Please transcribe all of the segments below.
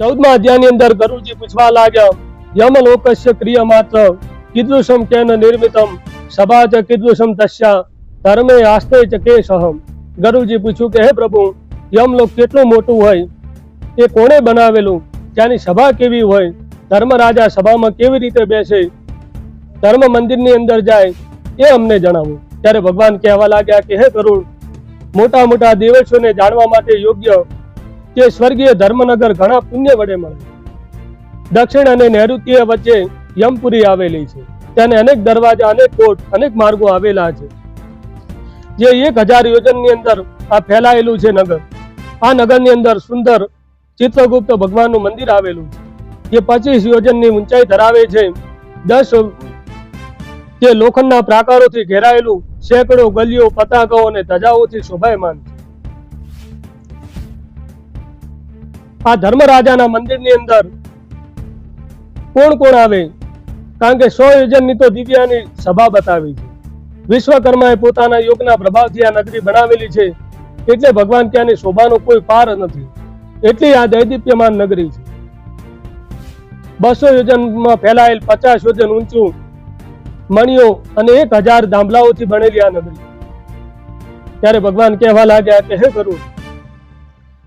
ચૌદમા અધ્યાયની અંદર ગરુજી પૂછવા લાગ્યા યમ લોકસ્ય ક્રિય માત્ર કીદૃશમ કેન નિર્મિતમ સભા ચ કીદૃશમ તસ્યા, ધર્મે આસ્તે ચ કે સહમ ગરુજી પૂછ્યું કે, હે પ્રભુ યમ લોક કેટલું મોટું હોય? એ કોણે બનાવેલું? ત્યાંની સભા કેવી હોય? ધર્મરાજા સભામાં કેવી રીતે બેસે? ધર્મ મંદિરની અંદર જાય, એ અમને જણાવો. ત્યારે ભગવાન કહેવા લાગ્યા કે, હે ગરુડ, મોટા મોટા દેવેશોને જાણવા માટે યોગ્ય કે સ્વર્ગીય ધર્મનગર ઘણા પુણ્ય વડે મળે દક્ષિણ અને નૈઋત્ય વચ્ચે યમપુરી આવેલી છે. તેને અનેક દરવાજા, અનેક કોટ, અનેક માર્ગો આવેલા છે. જે એક હજાર યોજનની અંદર આ ફેલાયેલું છે નગર. આ નગરની અંદર સુંદર ચિત્રગુપ્ત ભગવાનનું મંદિર આવેલું છે. જે પચીસ યોજનની ઊંચાઈ ધરાવે છે. દસ જે લોખંડના પ્રાકારોથી ઘેરાયેલું સેંકડો ગલીઓ, પતાકાઓ અને ધજાઓથી શોભાયમાન છે. આ ધર્મરાજાના મંદિરની અંદર કોણ કોણ આવે? કારણ કે સો યોજનની તો દિવ્યાની સભા બતાવી છે. વિશ્વકર્માએ પોતાના યોગના પ્રભાવથી આ નગરી બનાવેલી છે. એટલે ભગવાન ત્યાંની શોભાનો કોઈ પાર નથી. એટલી આ દૈદીપ્યમાન નગરી છે. બસો યોજનમાં ફેલાયેલ પચાસ યોજન ઊંચું મણિયો અને એક હજાર દાંભલાઓથી બનેલી આ નગરી. ત્યારે ભગવાન કહેવા લાગ્યા કે હે કરું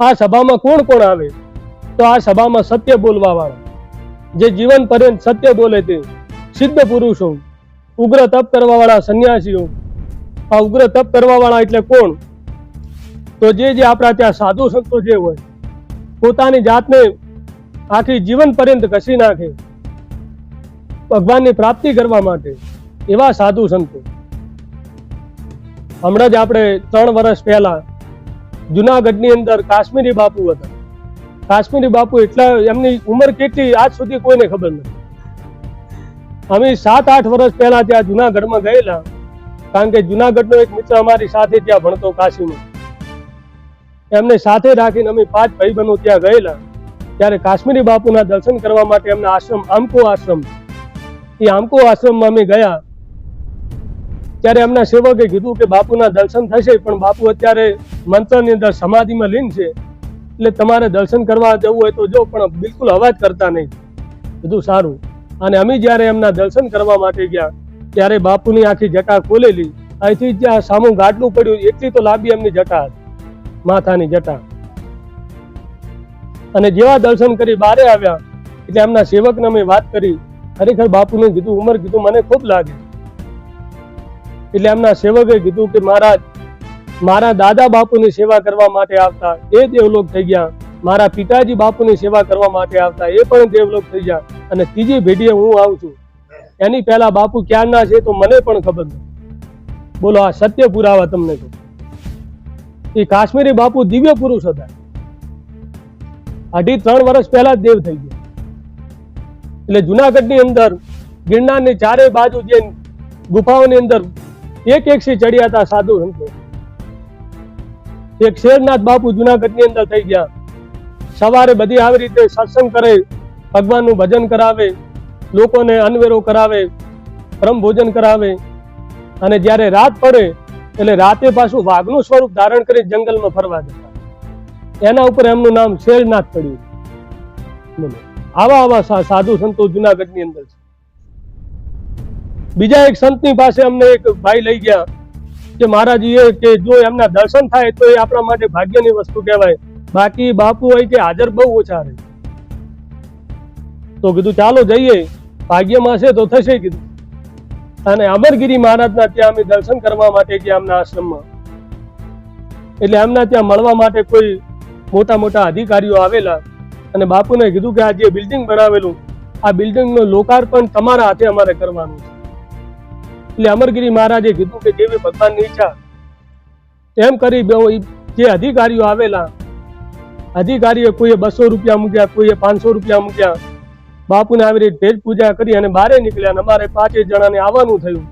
આ સભામાં કોણ કોણ આવે? તો આ સભામાં સત્ય બોલવા વાળા. જે જીવન પર્યંત સત્ય બોલે તે સિદ્ધ પુરુષો. ઉગ્ર તપ કરવા વાળા સંન્યાસીઓ. આ ઉગ્ર તપ કરવા વાળા એટલે કોણ? તો જે જે આપણા ત્યાં સાધુ સંતો જે હોય, પોતાની જાતને આખી જીવન પર્યંત ઘસી નાખે. ભગવાનની પ્રાપ્તિ કરવા માટે એવા સાધુ સંતો. હમણાં જ આપણે ત્રણ વર્ષ પહેલા જુનાગઢની અંદર કાશ્મીરી બાપુ હતા. કાશ્મીરી બાપુ એટલા એમની ઉંમર કેટલી આજ સુધી કોઈને ખબર નથી. અમે સાત આઠ વર્ષ પહેલા ત્યાં જુનાગઢમાં ગયેલા. કારણ કે જુનાગઢનો એક મિત્ર અમારી સાથે ત્યાં ભણતો કાશીમાં એમને સાથે રાખીને અમે પાંચ ભાઈ બહેનો ત્યાં ગયેલા. ત્યારે કાશ્મીરી બાપુના દર્શન કરવા માટે એમના આશ્રમ, આમકો આશ્રમ, એ આમકો આશ્રમમાં અમે ગયા. ત્યારે એમના સેવકે કીધું કે બાપુના દર્શન થશે, પણ બાપુ અત્યારે મંત્રની અંદર સમાધિમાં લીન છે. એટલે તમારે દર્શન કરવા જવું હોય તો જો, પણ બિલકુલ અવાજ કરતા નહીં. બધું સારું. અને અમે જ્યારે એમના દર્શન કરવા માટે ગયા, ત્યારે બાપુની આખી જટા ખોલેલી. અહીંથી જ્યાં સામું ગાટલું પડ્યું. એટલી તો લાંબી એમની જટા માથાની જટા. અને જેવા દર્શન કરી બારે આવ્યા, એટલે એમના સેવકને અમે વાત કરી. ખરેખર બાપુને કીધું, ઉંમર કીધું, મને ખૂબ લાગે. એટલે એમના સેવકે કીધું કે, મહારાજ મારા દાદા બાપુની સેવા કરવા માટે આવતા એ દેવલોક થઈ ગયા. મારા પિતાજી બાપુની સેવા કરવા માટે આવતા એ પણ દેવલોક થઈ ગયા. અને ત્રીજી ભેટીએ હું આવું છું. એની પહેલા બાપુ ક્યારના છે તો મને પણ ખબર નથી. બોલો, આ સત્ય પુરાવા તમને કહું. એ કાશ્મીરી બાપુ દિવ્ય પુરુષ હતા. અઢી ત્રણ વર્ષ પહેલા દેવ થઈ ગયા. એટલે જુનાગઢની અંદર, ગિરનારની ચારે બાજુ જે ગુફાઓની અંદર એક એક સી ચડ્યા હતા સાધુ સંતો. એક શેરનાથ બાપુ જુનાગઢની અંદર થઈ ગયા. સવારે બધી આવી રીતે સત્સંગ કરે, ભગવાનનું ભજન કરાવે, લોકોને અનવેરો કરાવે ભોજન કરાવે. અને જ્યારે રાત પડે, એટલે રાતે પાછું વાઘનું સ્વરૂપ ધારણ કરી જંગલમાં ફરવા જતા. એના ઉપર એમનું નામ શેરનાથ પડ્યું. આવા આવા સાધુ સંતો જુનાગઢની અંદર છે. બીજા એક સંતની પાસે અમને એક ભાઈ લઈ ગયા. કે મહારાજ એ કે જો એમના દર્શન થાય તો એ આપણા માટે ભાગ્યની વસ્તુ કહેવાય. બાકી બાપુ હોય કે હાજર બહુ ઓછા રહે. તો કીધું, ચાલો જઈએ. ભાગ્યમાં છે તો થશે કીધું. અને અમરગીરી મહારાજના ત્યાં અમે દર્શન કરવા માટે ગયા એમના આશ્રમમાં. એટલે એમના ત્યાં મળવા માટે કોઈ મોટા મોટા અધિકારીઓ આવેલા. અને બાપુને કીધું કે આ જે બિલ્ડિંગ બનાવેલું, આ બિલ્ડિંગનું લોકાર્પણ તમારા હાથે અમારે કરવાનું છે. એટલે અમરગીરી મહારાજે કીધું કે જેવી ભગવાનની ઈચ્છા, એમ કરી જે અધિકારીઓ આવેલા અધિકારીએ કોઈએ બસો રૂપિયા મૂક્યા, કોઈએ પાંચસો રૂપિયા મૂક્યા, બાપુને આવી રીતે ભેજ પૂજા કરી અને બારે નીકળ્યા અને અમારે પાંચે જણાને આવવાનું થયું.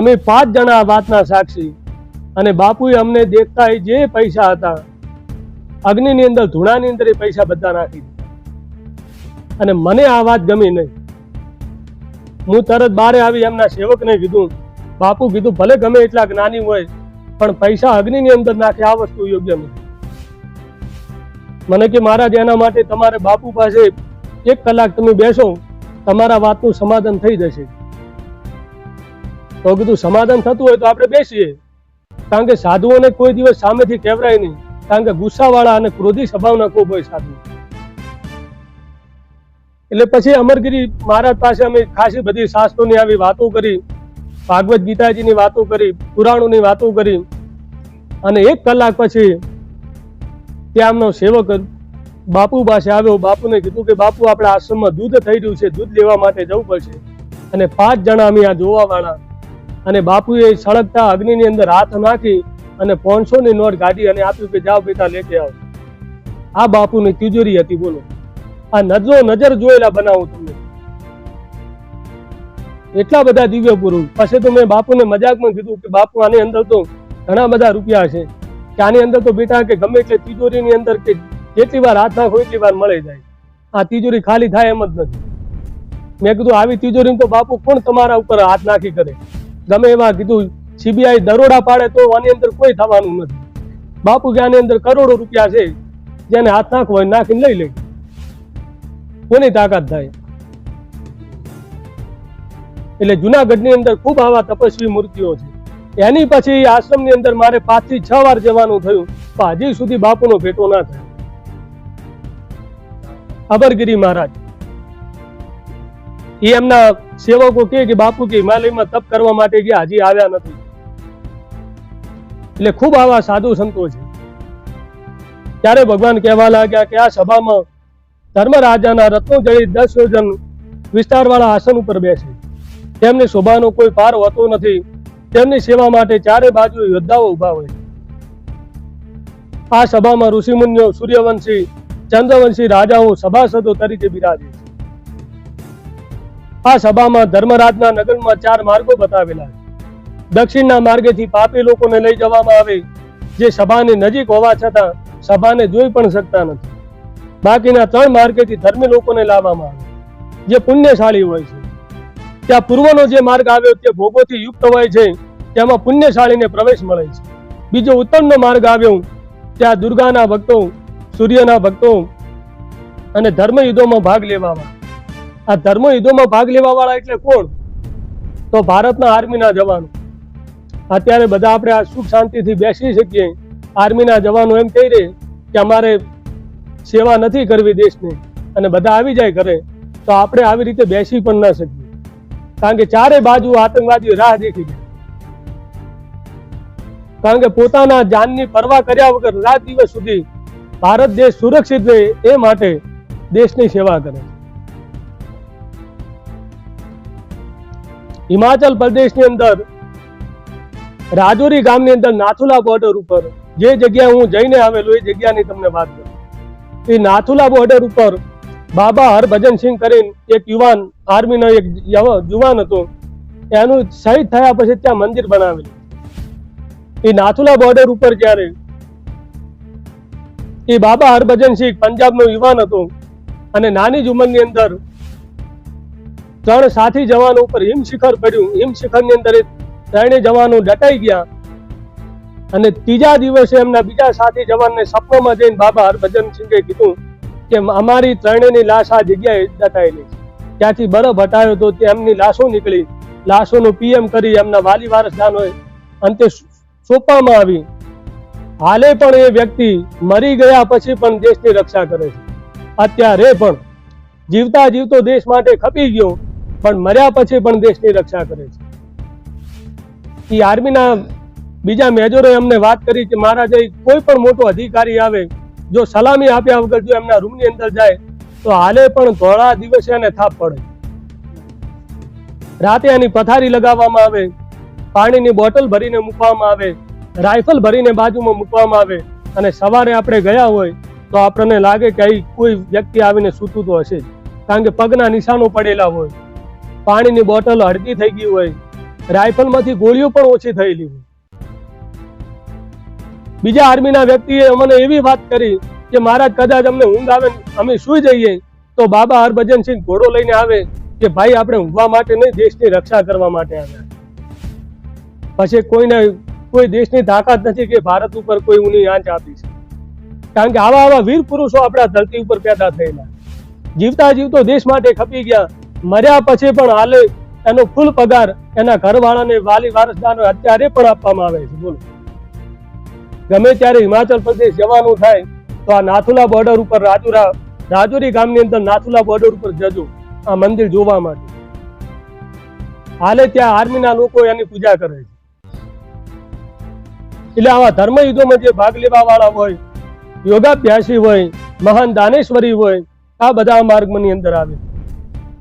અમે પાંચ જણા વાતના સાક્ષી અને બાપુએ અમને દેખતા જે પૈસા હતા, અગ્નિની અંદર, ધૂણાની અંદર એ પૈસા બધા નાખી દીધા. અને મને આ વાત ગમી નહીં. હું તરત બારે આવી એમના સેવકને કીધું, બાપુ, કીધું ભલે ગમે એટલા જ્ઞાની હોય, પણ પૈસા અગ્નિની અંદર નાખે આ વસ્તુ યોગ્ય નથી મને કે, મહારાજ, એના માટે તમારે બાપુ પાસે એક કલાક તમે બેસો, તમારા વાતનું સમાધાન થઈ જશે. તો કીધું, સમાધાન થતું હોય તો આપણે બેસીએ. કારણ કે સાધુઓને કોઈ દિવસ સામેથી કહેવરાય નહીં. કારણ કે ગુસ્સાવાળા અને ક્રોધી સ્વભાવના ખૂબ હોય સાધુ એટલે પછી અમરગીરી મહારાજ પાસે અમે ખાસી બધી શાસ્ત્રોની આવી વાતો કરી, ભાગવત ગીતાજીની વાતો કરી, પુરાણોની વાતો કરી. અને એક કલાક પછી ત્યાંનો સેવક બાપુ પાસે આવ્યો. બાપુને કીધું કે બાપુ, આપણે આશ્રમમાં દૂધ થઈ રહ્યું છે, દૂધ લેવા માટે જવું પડશે. અને પાંચ જણા અમે આ જોવા વાળા અને બાપુએ સળગતા અગ્નિની અંદર હાથ નાખી અને પાંચસો ની નોટ કાઢી અને આપ્યું કે જાઓ બેટા લેકે આવો. આ બાપુની તિજોરી હતી, બોલો. આ નજરો નજર જોયેલા બનાવું તમને એટલા બધા દિવ્ય પુરુષ. પછી તો મેં બાપુને મજાકમાં કીધું કે બાપુ, આની અંદર તો ઘણા બધા રૂપિયા છે. કે આની અંદર તો બેટા કે ગમે એટલે તિજોરીની અંદર કે જેટલી વાર હાથ નાખો એટલી વાર મળી જાય. આ તિજોરી ખાલી થાય એમ જ નથી. મેં કીધું, આવી તિજોરી તો બાપુ કોણ તમારા ઉપર હાથ નાખી કરે? ગમે એવા કીધું, સીબીઆઈ દરોડા પાડે તો આની અંદર કોઈ થવાનું નથી. બાપુ કે આની અંદર કરોડો રૂપિયા છે. જેને હાથ નાખવો હોય નાખીને લઈ લે. કોની તાકાત થાય? એટલે જુનાગઢની અંદર ખૂબ આવા તપસ્વી મૂર્તિઓ છે. એની પછી આશ્રમની અંદર મારે પાંચથી છ વાર જવાનું થયું. પણ હજી સુધી બાપુનો ભેટો ના થયો. અબરગીરી મહારાજ. એ એમના સેવકો કે બાપુ કે હિમાલયમાં તપ કરવા માટે ગયા, હજી આવ્યા નથી. એટલે ખૂબ આવા સાધુ સંતો છે. ત્યારે ભગવાન કહેવા લાગ્યા કે આ સભામાં ધર્મરાજાના રત્નો દસ યોજન વિસ્તારવાળા આસન ઉપર બેસે. તેમની શોભાનો કોઈ પાર હોતો નથી. તેમની સેવા માટે ચારે બાજુ યોદ્ધાઓ ઊભા હોય આ સભામાં ઋષિમુનિઓ, સૂર્યવંશી, ચંદ્રવંશી રાજાઓ સભાસદો તરીકે બિરાજે છે. આ સભામાં ધર્મરાજના નગરમાં ચાર માર્ગો બતાવેલા છે. દક્ષિણના માર્ગેથી પાપી લોકોને લઈ જવામાં આવે, જે સભાની નજીક હોવા છતાં સભાને જોઈ પણ શકતા નથી. બાકીના ત્રણ માર્ગેથી ધર્મી લોકોને લાવવામાં આવે. જે પુણ્યશાળી હોય છે. ત્યાં પૂર્વનો જે માર્ગ આવ્યો તે ભોગોથી યુક્ત હોય છે. તેમાં પુણ્યશાળીને પ્રવેશ મળે છે. બીજો ઉત્તમનો માર્ગ આવ્યો ત્યાં દુર્ગાના ભક્તો, સૂર્યના ભક્તો અને ધર્મયુદ્ધોમાં ભાગ લેવામાં આ ધર્મયુદ્ધોમાં ભાગ લેવાવાળા એટલે કોણ? તો ભારતના આર્મીના જવાનો. અત્યારે બધા આપણે આ સુખ શાંતિથી બેસી શકીએ. આર્મીના જવાનો એમ કહી રહે કે અમારે સેવા નથી કરવી દેશની અને બધા આવી જાય ઘરે, તો આપણે આવી રીતે બેસી પણ ના શકીએ. કારણ કે ચારે બાજુ આતંકવાદીઓ રાહ દેખી જાય. કારણ કે પોતાના જાનની પરવા કર્યા વગર રાત દિવસ સુધી ભારત દેશ સુરક્ષિત રહે એ માટે દેશની સેવા કરે હિમાચલ પ્રદેશની અંદર, રાજોરી ગામની અંદર નાથુલા બોર્ડર ઉપર, જે જગ્યા હું જઈને આવેલો, એ જગ્યાની તમને વાત કરું. એ નાથુલા બોર્ડર ઉપર બાબા હરભજનસિંહ કરીને એક યુવાન આર્મીનો એક યુવાન હતો. એનું શહીદ થયા પછી ત્યાં મંદિર બનાવેલું. એ નાથુલા બોર્ડર ઉપર જ્યારે એ બાબા હરભજનસિંહ પંજાબનો યુવાન હતો અને નાની જ ઉંમરની અંદર ત્રણ સાથી જવાનો ઉપર હિમશિખર પડ્યું. હિમશિખરની અંદર ત્રણેય જવાનો દટાઈ ગયા. અને ત્રીજા દિવસે એમના બીજા સાથી જવાનને સપનામાં જઈને બાબા હરભજનસિંહે કીધું કે અમારી ત્રણેયની લાશ આ જગ્યાએ દટાયેલી ત્યાંથી બરફ હટાયો તો તેમની લાશો નીકળી. લાશોનું પીએમ કરી એમના વાલી વારસદારોએ અંતે સોંપવામાં આવી. હાલે પણ એ વ્યક્તિ મરી ગયા પછી પણ દેશની રક્ષા કરે છે. અત્યારે પણ જીવતા જીવતો દેશ માટે ખપી ગયો, પણ મર્યા પછી પણ દેશની રક્ષા કરે છે. એ આર્મીના બીજા મેજરોએ અમને વાત કરી કે મહારાજ કોઈ પણ મોટો અધિકારી આવે, જો સલામી આપ્યા વગર જો એમના રૂમની અંદર જાય, તો હાલે પણ ધોળા દિવસે એને થાપ પડે. રાતે એની પથારી લગાવવામાં આવે, પાણીની બોટલ ભરીને મૂકવામાં આવે રાઇફલ ભરીને બાજુમાં મૂકવામાં આવે અને સવારે આપણે ગયા હોય, તો આપણને લાગે કે અહીં કોઈ વ્યક્તિ આવીને સૂતું તો હશે જ. કારણ કે પગના નિશાનો પડેલા હોય. પાણીની બોટલ હળદી થઈ ગઈ હોય. રાઇફલમાંથી ગોળીઓ પણ ઓછી થયેલી હોય. બીજા આર્મીના વ્યક્તિએ અમને એવી વાત કરી કે મહારાજ કદાચ અમને ઊંઘ આવે, અમે સુઈ જઈએ. તો બાબા હરભજનસિંહ ઘોડો લઈને આવે કે ભાઈ, આપણે ઊંઘવા માટે નહીં, દેશની રક્ષા કરવા માટે આવ્યા પછી કોઈને, કોઈ દેશની તાકાત નથી કે ભારત ઉપર કોઈ ઊની આંચ આપી છે કારણ કે આવા આવા વીર પુરુષો આપણા ધરતી ઉપર પેદા થયેલા. જીવતા જીવતો દેશ માટે ખપી ગયા. મર્યા પછી પણ હાલે એનો ફૂલ પગાર એના ઘરવાળાને વાલી વારસદારને અત્યારે પણ આપવામાં આવે છે. બોલો. ગમે ત્યારે હિમાચલ પ્રદેશ જવાનું થાય, તો આ નાથુલા બોર્ડર ઉપર રાજુરા, રાજુરી ગામની અંદર નાથુલા બોર્ડર ઉપર જજો. આ મંદિર જોવા માટે. હાલે ત્યાં આર્મીના લોકો એની પૂજા કરે છે. એટલે આવા ધર્મ યુદ્ધોમાં જે ભાગ લેવા વાળા હોય, યોગાભ્યાસી હોય, મહાન દાનેશ્વરી હોય, આ બધા માર્ગની અંદર આવે.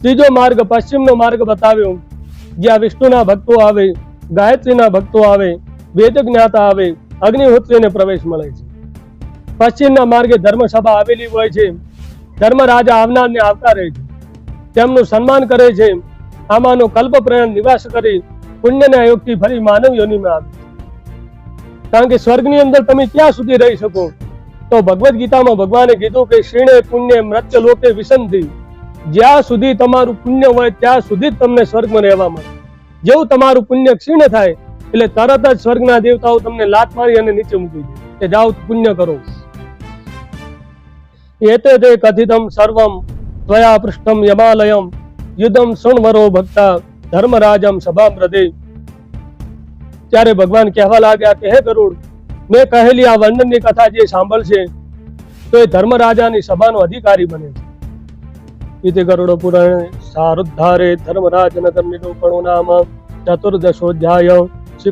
ત્રીજો માર્ગ, પશ્ચિમનો માર્ગ બતાવ્યો. જ્યાં વિષ્ણુના ભક્તો આવે, ગાયત્રીના ભક્તો આવે, વેદ જ્ઞાતા આવે અગ્નિહોત્રીને પ્રવેશ મળે છે. પશ્ચિમના માર્ગે ધર્મસભા આવેલી હોય છે. ધર્મરાજા આવનારને આવકારે છે. તેમનું સન્માન કરે છે. આમાંનો કલ્પ પ્રયાણ નિવાસ કરી પુણ્યના યોગથી ફરી માનવ યોનિમાં આવે છે. કારણ કે સ્વર્ગની અંદર તમે ક્યાં સુધી રહી શકો? તો ભગવદ્ ગીતામાં ભગવાને કીધું કે ક્ષીણે પુણ્ય મૃત્ય લોકે વિસંધી. જ્યાં સુધી તમારું પુણ્ય હોય ત્યાં સુધી જ તમને સ્વર્ગમાં રહેવા મળે. જેવું તમારું પુણ્ય ક્ષીણ થાય એટલે તરત જ સ્વર્ગના દેવતાઓ તમને લાત મારી અને નીચે મૂકી દે. જાઓ, પુણ્ય કરો. એતે તે કથિતમ સર્વમ ત્વયા પૃષ્ઠમ યમાલયમ યુદ્ધમ સુણવરો ભક્તા ધર્મરાજમ સભા પ્રદે ત્યારે ભગવાન કહેવા લાગ્યા કે, હે ગરુડ, મેં કહેલી આ વર્ણનની કથા જે સાંભળશે, તો એ ધર્મરાજાની સભાનો અધિકારી બને છે. ઇતિ ગરુડ પુરાણે, સારુદ્ધારે ધર્મરાજ નગર નિરૂપણો નામ ચતુર્દશોધ્યાય શ્રી